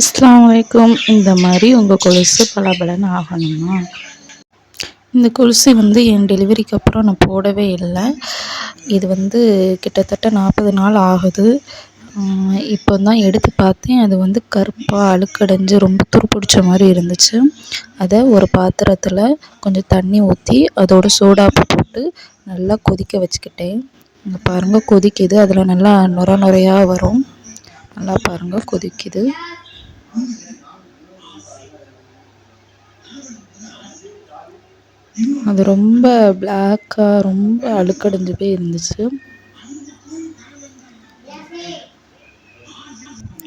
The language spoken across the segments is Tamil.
அஸ்ஸலாமு இந்த மாதிரி உங்கள் கொலுசு பலபலன்னு ஆகணுமா? இந்த கொலுசு வந்து என் டெலிவரிக்கு அப்புறம் நான் போடவே இல்லை. இது வந்து கிட்டத்தட்ட நாற்பது நாள் ஆகுது. இப்போ தான் எடுத்து பார்த்தேன். அது வந்து கருப்பாக அழுக்கடைஞ்சு ரொம்ப துருப்பிடிச்ச மாதிரி இருந்துச்சு. அதை ஒரு பாத்திரத்தில் கொஞ்சம் தண்ணி ஊற்றி அதோட சோடாப்பு போட்டு நல்லா கொதிக்க வச்சுக்கிட்டேன். இங்கே பாருங்கள் கொதிக்குது. அதில் நல்லா நுர நுரையா வரும். நல்லா பாருங்கள் கொதிக்குது. அது ரொம்ப பிளாக்காக ரொம்ப அழுக்கடைஞ்சு போய் இருந்துச்சு.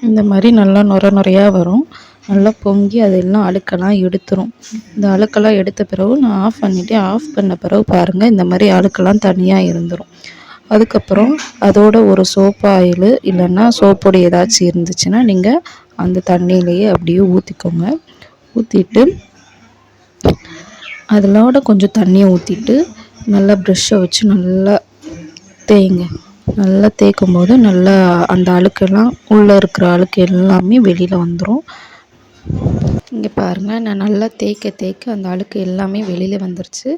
இந்த மாதிரி நல்லா நுர நுறையாக வரும். நல்லா பொங்கி அதெல்லாம் அழுக்கெல்லாம் எடுத்துரும். இந்த அழுக்கெல்லாம் எடுத்த பிறகு நான் ஆஃப் பண்ணிவிட்டு ஆஃப் பண்ண பிறகு பாருங்கள் இந்த மாதிரி அழுக்கெல்லாம் தனியாக இருந்துடும் அதுக்கப்புறம் அதோட ஒரு சோப் ஆயில் இல்லைன்னா சோப்பொடி ஏதாச்சும் இருந்துச்சுன்னா நீங்கள் அந்த தண்ணியிலையே அப்படியே ஊற்றிக்கோங்க ஊற்றிட்டு அதிலோட கொஞ்சம் தண்ணியை ஊற்றிட்டு நல்லா ப்ரெஷ்ஷை வச்சு நல்லா தேய்ங்க. நல்லா தேய்க்கும் போது நல்லா அந்த அழுக்கெல்லாம் உள்ளே இருக்கிற அழுக்கு எல்லாமே வெளியில் வந்துடும் இங்கே பாருங்கள் நான் நல்லா தேய்க்க தேய்க்க அந்த அழுக்கு எல்லாமே வெளியில் வந்துருச்சு.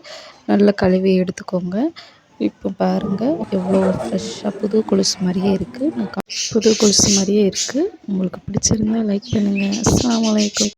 நல்லா கழுவி எடுத்துக்கோங்க. இப்போ பாருங்கள் எவ்வளோ ஃப்ரெஷ்ஷாக புது கொலுசு மாதிரியே இருக்குது புது கொலுசு மாதிரியே இருக்குது உங்களுக்கு பிடிச்சிருந்தா லைக் பண்ணுங்கள் அஸ்ஸலாமு அலைக்கும்.